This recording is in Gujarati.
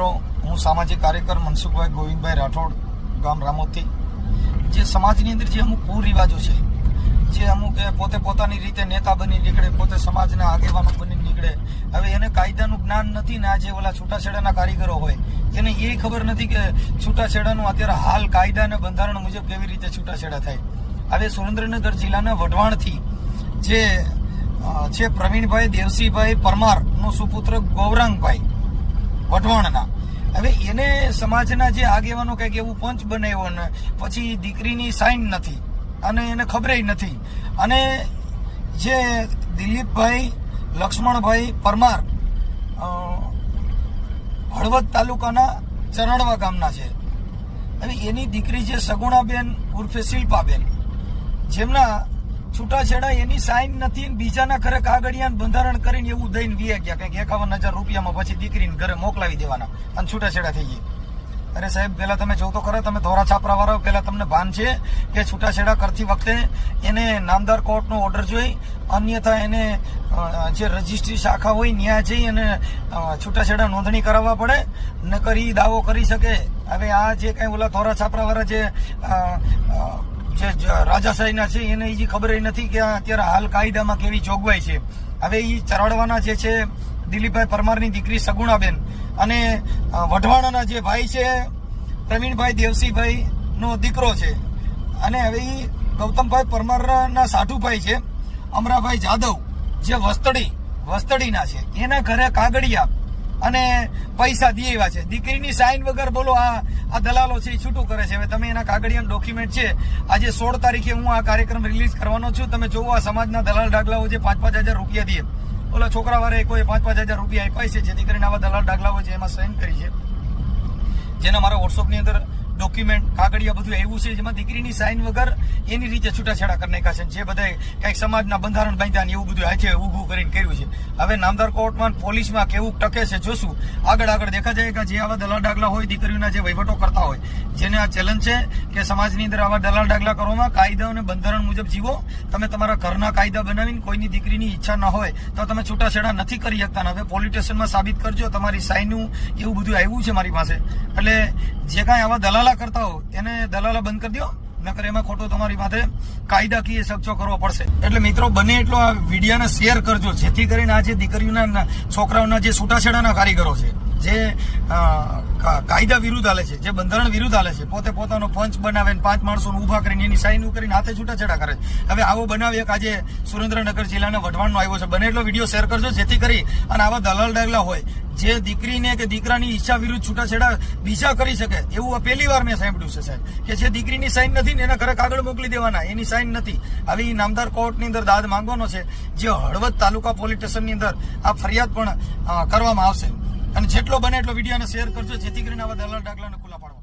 મિત્રો, હું સામાજિક કાર્યકર મનસુખભાઈ ગોવિંદભાઈ રાઠોડ, ગામ રામોદથી. જે સમાજની અંદર જે અમુક કુરિવાજો છે, જે અમુક પોતે પોતાની રીતે નેતા બની નીકળે, પોતે સમાજના આગેવાનો બની નીકળે, હવે એને કાયદાનું જ્ઞાન નથી ને આ જે ઓલા છૂટાછેડાના કારીગરો હોય, એને એ ખબર નથી કે છૂટાછેડાનું અત્યારે હાલ કાયદા અને બંધારણ મુજબ કેવી રીતે છૂટાછેડા થાય. હવે સુરેન્દ્રનગર જિલ્લાના વઢવાણથી જે છે પ્રવીણભાઈ દેવસીભાઈ પરમારનો સુપુત્ર ગૌરાંગભાઈ વઢવાણના હવે એને સમાજના જે આગેવાનો કંઈક એવું પંચ બનાવ્યો ને પછી દીકરીની સાઈન નથી અને એને ખબરે નથી. અને જે દિલીપભાઈ, લક્ષ્મણભાઈ પરમાર હળવદ તાલુકાના ચરણવા ગામના છે. હવે એની દીકરી છે સગુણાબેન ઉર્ફે શિલ્પાબેન, જેમના છૂટાછેડા એની સાઈન નથી બીજાના ઘરે કાગળિયા બંધારણ કરીને એવું દઈને વીએ ગયા. કંઈક એકાવન હજાર રૂપિયામાં પછી દીકરીને ઘરે મોકલાવી દેવાના અને છૂટાછેડા થઈ ગઈ અરે સાહેબ, પેલા તમે જો તો ખરા, તમે ધોરા છાપરા વાળા પેલા તમને ભાન છે કે છૂટાછેડા કરતી વખતે એને નામદાર કોર્ટનો ઓર્ડર જોઈ, અન્યથા એને જે રજિસ્ટ્રી શાખા હોય ત્યાં જઈ અને છૂટાછેડા નોંધણી કરાવવા પડે ન કરી દાવો કરી શકે. હવે આ જે કઈ ઓલા ધોરા છાપરા વાળા જે જે રાજાશાહીના છે, એને હજી ખબર નથી કે અત્યારે હાલ કાયદામાં કેવી જોગવાઈ છે. હવે એ ચરાડવાના જે છે, દિલીપભાઈ પરમારની દીકરી સગુણાબેન અને વઢવાણાના જે ભાઈ છે, પ્રવીણભાઈ દેવસીભાઈ દીકરો છે. અને હવે એ ગૌતમભાઈ પરમારના સાઠુભાઈ છે, અમરાભાઈ જાદવ, જે વસ્તડી, વસ્તડીના છે. એના ઘરે કાગળિયા અને પૈસા દે એવા છે. દીકરીની સાઈન વગર બોલો આ આ દલાલો છે, એ છૂટું કરે છે. હવે તમે એના કાગળિયા ડોક્યુમેન્ટ છે. આજે સોળ તારીખે હું આ કાર્યક્રમ રિલીઝ કરવાનો છું. તમે જોવો આ સમાજના દલાલ ડાગલાઓ જે પાંચ પાંચ હજાર રૂપિયા દે. ઓલા છોકરા વાળે કોઈ પાંચ પાંચ હજાર રૂપિયા આપ્યા છે, જેથી કરીને આવા દલાલ ડાગલાઓ છે, એમાં સાઈન કરી છે. જેના મારા વોટ્સઅપની અંદર ડોક્યુમેન્ટ કાગળિયા બધું એવું છે જેમાં દીકરીની સાઈન વગર એની રીતે છૂટાછેડા કરી નાખ્યા છે જે બધાય કંઈક સમાજના બંધારણ બાંધ્યા ને એવું બધું હાથે ઊભું કરીને કર્યું છે. હવે નામદાર કોર્ટમાં પોલીસમાં કેવું ટકે છે જોશું. આગળ આગળ દેખા જાય કે જે આવા દલાલ ડાગલા હોય, દીકરીઓના જે વહીવટો કરતા હોય, જેને આ ચેલેન્જ છે કે સમાજની અંદર આવા દલાલ ડાગલા કરવામાં કાયદા અને બંધારણ મુજબ જીવો. તમે તમારા ઘરના કાયદા બનાવીને કોઈની દીકરીની ઈચ્છા ન હોય તો તમે છૂટાછેડા નથી કરી શકતા હવે પોલીસ સ્ટેશનમાં સાબિત કરજો. તમારી સાઈનું એવું બધું આવ્યું છે મારી પાસે. એટલે જે કાંઈ આવા દલાલા કરતા હો, એને દલાલા બંધ કરી દો નકર એમાં ખોટો તમારી માથે કાયદાકીય સખચો કરવો પડશે. એટલે મિત્રો, બને એટલો આ વિડીયોને શેર કરજો, જેથી કરીને આ જે દીકરીઓના છોકરાઓના જે છૂટાછેડાના કારીગરો છે. જે કાયદા વિરુદ્ધ હાલે છે, જે બંધારણ વિરુદ્ધ હાલે છે, પોતે પોતાનો પંચ બનાવે પાંચ માણસોને ઊભા કરીને એની સાઈન કરીને હાથે છૂટાછેડા કરે છે. હવે આવો બનાવ એક આજે સુરેન્દ્રનગર જિલ્લાના વઢવાણનો આવ્યો છે. બને એટલો વીડિયો શેર કરજો, જેથી કરી અને આવા દલાલ ડાગલા હોય, જે દીકરીને કે દીકરાની ઈચ્છા વિરુદ્ધ છૂટાછેડા બીજા કરી શકે, એવું પહેલી વાર મેં સાંભળ્યું છે સાહેબ, કે જે દીકરીની સાઈન નથી ને એના ઘરે કાગળ મોકલી દેવાના, એની સાઈન નથી. આવી નામદાર કોર્ટની અંદર દાદ માંગવાનો છે, જે હળવદ તાલુકા પોલીસ સ્ટેશનની અંદર આ ફરિયાદ પણ કરવામાં આવશે. અને જેટલો બને એટલો વિડીયોને શેર કરજો જેથી કરીને આવા દલાલ ડાગલાને ખુલ્લા પાડવા.